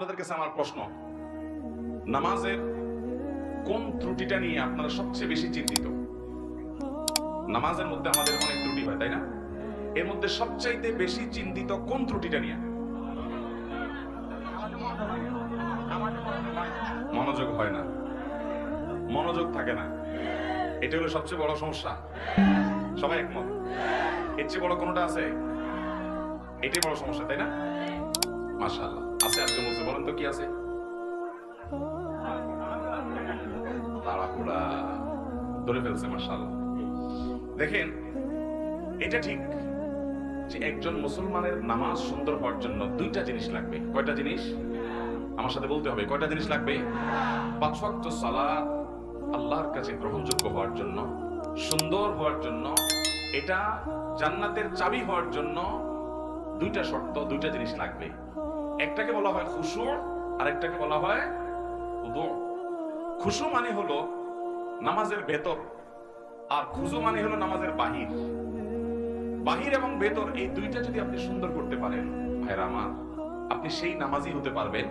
আপনাদের কাছে আমার প্রশ্ন। নামাজের কোন ত্রুটিটা নিয়ে আপনারা সবচেয়ে বেশি চিন্তিত? নামাজের মধ্যে আমাদের অনেক ত্রুটি হয়, তাই না? এর মধ্যে সবচাইতে বেশি চিন্তিত কোন ত্রুটিটা নিয়ে? মনোযোগ হয় না। মনোযোগ থাকে না। এটা হলো সবচেয়ে বড় সমস্যা। সবাই একমত? এর চেয়ে বড় কোনটা আছে? এটাই বড় সমস্যা, তাই না? মাশাআল্লাহ। আছে আজকে বলছে বলেন তো কি আছে তাড়াহুড়া ধরে ফেলছে মাশাআল্লাহ দেখেন এটা ঠিক যে একজন মুসলমানের নামাজ সুন্দর হওয়ার জন্য দুইটা জিনিস লাগবে। কয়টা জিনিস? আমার সাথে বলতে হবে, কয়টা জিনিস লাগবে? পাঁচ ওয়াক্ত সালাত আল্লাহর কাছে গ্রহণযোগ্য হওয়ার জন্য, সুন্দর হওয়ার জন্য, এটা জান্নাতের চাবি হওয়ার জন্য দুইটা শর্ত, দুইটা জিনিস লাগবে। একটাকে বলা হয় খুশু আর একটাকে বলা হয় খুশু মানে হলো নামাজের ভেতর, আর খুজু মানে হলো নামাজের বাহির। বাহির এবং ভেতর, এই দুইটা যদি আপনি সুন্দর করতে পারেন ভাইরা আমার, আপনি সেই নামাজই হতে পারবেন।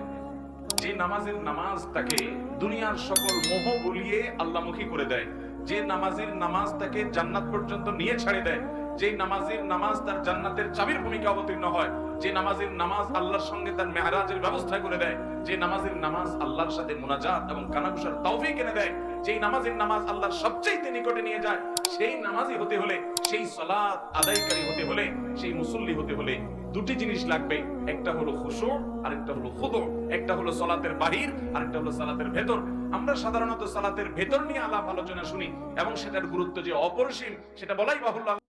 যে নামাজের নামাজ তাকে দুনিয়ার সকল মোহ বলিয়ে আল্লাহমুখী করে দেয়, যে নামাজের নামাজ তাকে জান্নাত পর্যন্ত নিয়ে ছাড়ে দেয় যে নামাজের নামাজ তার জান্নাতের চাবির ভূমিকা অবতীর্ণ হয়, যে নামাজের নামাজ আল্লাহর সঙ্গে তার মেহরাজের ব্যবস্থা করে দেয়, যে নামাজের নামাজ আল্লাহর সাথে মুনাজাত এবং কানাকুশার তৌফিক এনে দেয়, যেই নামাজের নামাজ আল্লাহর সবচেয়ে নিকটে নিয়ে যায়, সেই নামাজি হতে হলে, সেই সালাত আদায়কারী হতে হলে, সেই মুসল্লি হতে হলে দুটি জিনিস লাগবে, একটা হলো খুশু আর একটা হলো খুদু একটা হলো সালাতের বাহির আর একটা হলো সালাতের ভেতর। আমরা সাধারণত সালাতের ভেতর নিয়ে আলাপ আলোচনা শুনি এবং সেটার গুরুত্ব যে অপরিসীম, সেটা বলাই বাহুল্য